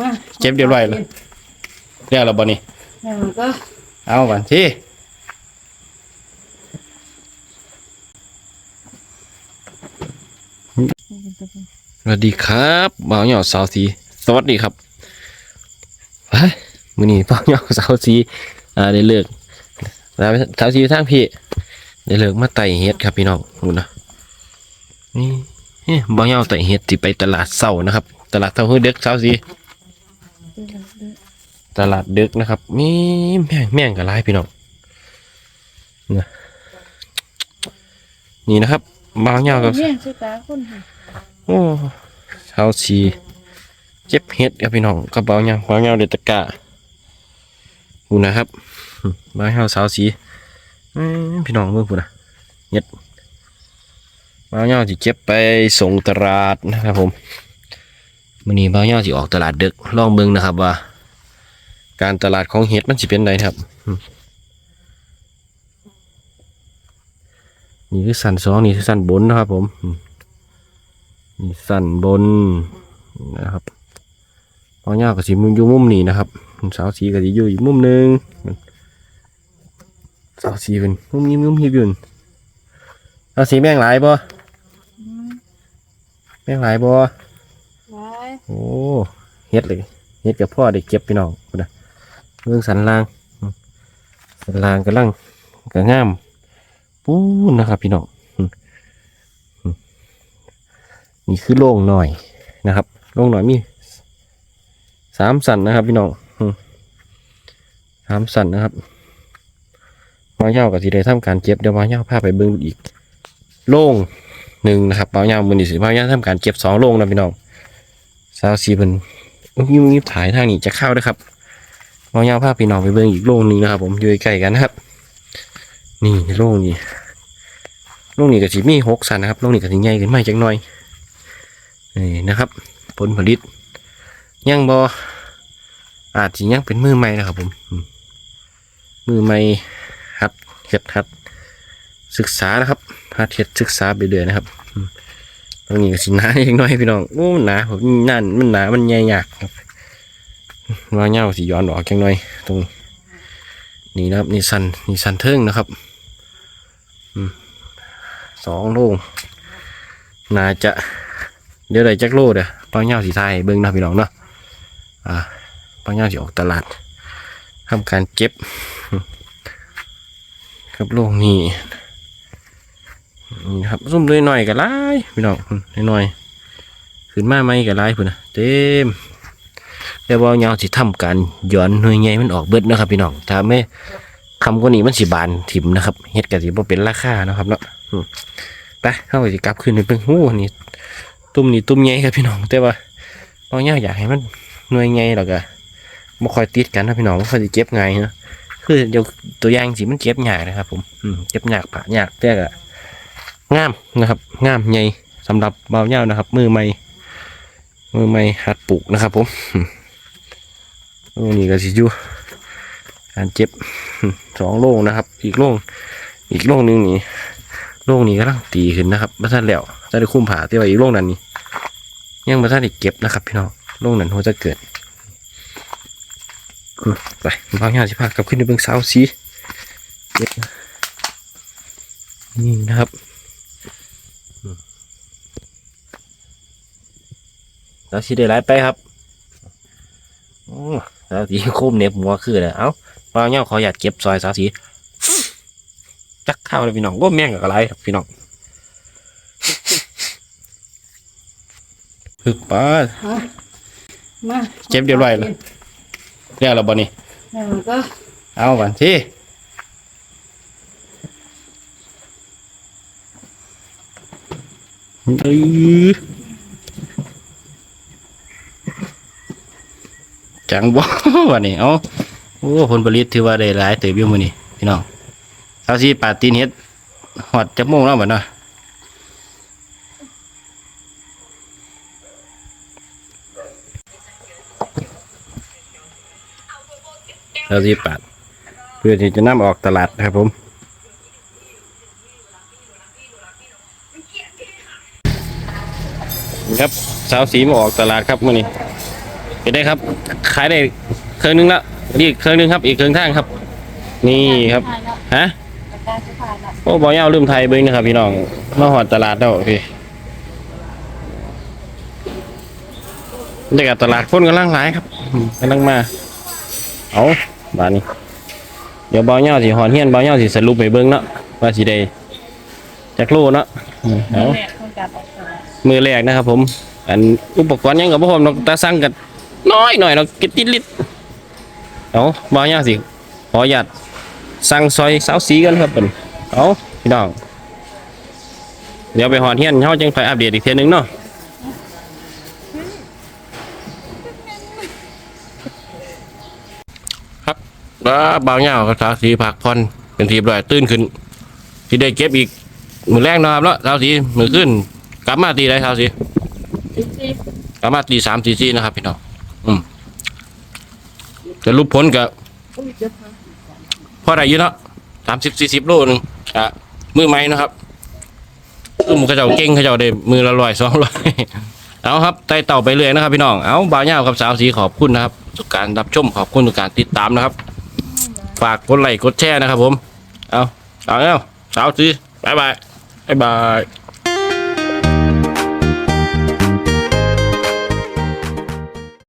มาเก็บเรียบร้อยแล้วเรียกเราบ่นี่แล้วก็เอาบันที่สวัสดีครับบ่าวเหยาสาวสีสวัสดีครับไปมื้อนี้บ่าวเหยาสาวสีอ่าได้เลิกแล้วสาวสีอยู่ทางพี่ได้เลิกมาไต่เฮ็ดครับพี่น้องนู่นนะนี่เฮ้บ่าวเหยาไต่เฮ็ดสิไปตลาดเช้านะครับ ตลาดเช้าเฮ้ยเด็กสาวสี ตลาดดึกนะครับ มีแม่งแม่งกับลายพี่น้องนะนี่นะครับ บางเงากับเนี่ยสุตาคนค่ะโอ้ชาวชีเจ็บเห็ดครับพี่น้องกับบางเงาบางเงาเดดตะกร้าดูนะครับบางเงาสาวสีอื้อพี่น้องเมื่อพูดนะเห็ดบางเงาที่เจ็บไปส่งตลาดนะครับผม วันนี้บางเงาที่ออกตลาดดึกลองเบิ่งนะครับว่า การตลาดของเห็ดมันสิเป็นไงครับมนี่คือสันสองนี่คือสันบนนะครับผมมนี่สันบนนะครับพอเงากับสีมุมอยู่มุมนี้นะครับสาวสีกับสีอยู่อีกมุมหนึ่งสาวสีเป็นมุมยิ้มมุมหิบอยืนสาวสีแบ่งหลายบ่แบ่งหลายบ่ไว้ โอ้เฮ็ดเลยเฮ็ดกับพ่อได้เก็บพี่น้องนะเรื่องสันลางสันลางกำลังกระงามปู้นนะครับพี่น้องนี่คือโล่งหน่อยนะครับโล่งหน่อยมีสามสันนะครับพี่น้องสามสันนะครับมาเย้ากับสีได้ทำการเก็บเดี๋ยวมาเย้าพาไปเบิ่งอีกโล่งหนึ่งนะครับมาเย้ามือนี่สิมาเย้าทำการเก็บสองโล่งนะพี่น้อง สาวสีเพิ่นยิ้มยิ้มถ่ายทางนี้จะเข้าด้วยครับมองยาวภาพพี่น้องไปเบิ่งอีกโรงหนึงนะครับ ผมอยู่ใกล้กันนะครับ นี่โรงนี้โรงนี้ก็สิมีหกสันนะครับโรงนี้ก็สิใหญ่ขึ้นมาจักหน่อยนี่นะครับ ผลผลิตยังบออาจสิยังเป็นมือใหม่นะครับ ผม มือใหม่หัดเฮ็ดหัดศึกษานะครับหัดเฮ็ดศึกษาไปเรื่อยนะครับ ตรงนี้ก็สิหนาเล็กน้อยพี่น้องโอ้หนาผมนั่นมันหนามันใหญ่ยากครับว่าเงาสิย้อนออกจังหน่อย ตรงนี้นะครับนี่สันนี่สันเทิงนะครับสองโลงน่าจะเดี๋ยวได้จักโลเด้อป้าเงาสีไทยเบิ่งนะพี่น้องเนาะอ่าป้าเงาสิออกตลาดทำการเก็บครับโลงนี้ นี่ครับซุ่มด้วยหน่อยๆก็ไล่พี่น้องหน่อยๆขึ้นมาไหมก็ไล่พุ่นนะเต็มแต่ว่าเงาสิทำการย้อนหน่วยใหญ่มันออกเบิดนะครับพี่น้องถ้าไม่คำกว่านี้มันสิบานถิ่มนะครับเฮ็ดกะสิบ่เป็นราคานะครับเนาะไปเข้าไปสิกลับขึ้นไปเพิ่งหู้นี่ตุ้มนี่ตุ้มใหญ่ครับพี่น้อง แต่ว่าบางอย่าอยากให้มันหน่วยใหญ่แล้วก็บ่ค่อยติดกันนะพี่น้องบ่ค่อยสิเก็บง่ายเนาะคือเดี๋ยวตัวอย่างสิมันเก็บยากนะครับ ผมอืมเก็บยากผ่ายากแต่ก็ งามนะครับงามใหญ่สำหรับเบาเน่านะครับ มือใหม่มือใหม่หัดปลูกนะครับ ผมนี่ก็สิอยู่การเจ็บสองโล่งนะครับ อีกโล่งอีกโล่งหนึงนี่โล่งนี้กำลังตีขึ้นนะครับมาท่านแล้วจะได้คุ้มผ่าที่ว่าอีกโล่งนั้นนี่ยังมาท่านได้เก็บนะครับ พี่น้องโล่งนั้นหัวจะเกิดไปบางอย่างสิพากลับขึ้นในเบื้องเสาสีนี่นะครับ แล้วสิได้ไล่ไปครับโอ้สาวสีโคมเหน็บหัวคือเลยเอ้าปลาเงี้ยขออยากเก็บซอยสาวสีจักข้าวเลยพี่น้องก็แม่งกับอะไรครับพี่น้องพึกปลามาเก็บเรียบร้อยแล้วเรียกเราบ่นี่แล้วก็เอาบันที่อื้อ จังบ่วันนี้เอาโอ้ผลผลิตถือว่าได้หลายเติบอยู่มื้อนี้พี่น้องสาวสีปาตีนเฮ็ดหอดจักโมงแล้วบัดเนาะสาวสีปาดเพื่อที่จะนำออกตลาดนะครับผมครับสาวสีมาออกตลาดครับมื่อนี้ เห็นได้ครับ ขายได้เครื่องนึงละอีกเครื่องนึงครับ อีกเครื่องทางครับ นี่ครับถ่ายแล้วฮะปากกาสุดท้ายแล้วโอ้บอยาวลืมไทยเบิ้งนะครับ พี่น้องมาหอดตลาดแล้วพี่เด็กตลาดคนกำลังหลายครับอืมกำลังมา เอาบานนี้ เดี๋ยวบอยาวสิหอนเฮียนบอยาวสิสรุปไปเบิ้งเนาะว่าสิได้จักโลเนาะอืมเอาแรกของการออกตลาดมือแรกนะครับผม อันอุปกรณ์หยังกับพ่อผมนกตาสั่งกัน น้อยหน่อยเรากินติดลิดเอาบอยาวสิขอหยัดสั่งซอยสาวสีกันครับเป็นเอาพี่น้องเดี๋ยวไปหอนเฮียนเขาจึงไปอัปเดตอีกเทียหนึงเนาะครับแล้วบางเหยาวกับสาวสีผักพรเป็นทีบร้อยตื่นขึ้นที่ได้เก็บอีกมือแรกนาะครับแล้วสาวสีมือขึ้นกลับมาตีได้สาวสีกลับมาตีสามตีสี่นะครับพี่น้อง อืมจะรูปผลกับๆอุ้ยเดี๋ยวค่ะพอได้อยืนเนาะสามสิบสี่สิบโลหนึงอะมือไม้นะครับคือมือเขาเจ้าเก่งเขาเจ้าได้มือละร้อยสองร้อยเอาครับไต่เต่าไปเรื่อยนะครับ พี่น้องเอาบ่าวเหย้ากับสาวสีขอบคุณนะครับทุกการรับชมขอบคุณทุกการติดตามนะครับ ฝากกดไลค์กดแชร์นะครับ ผม เอาเอาเอาสาวสีบายบายบายบาย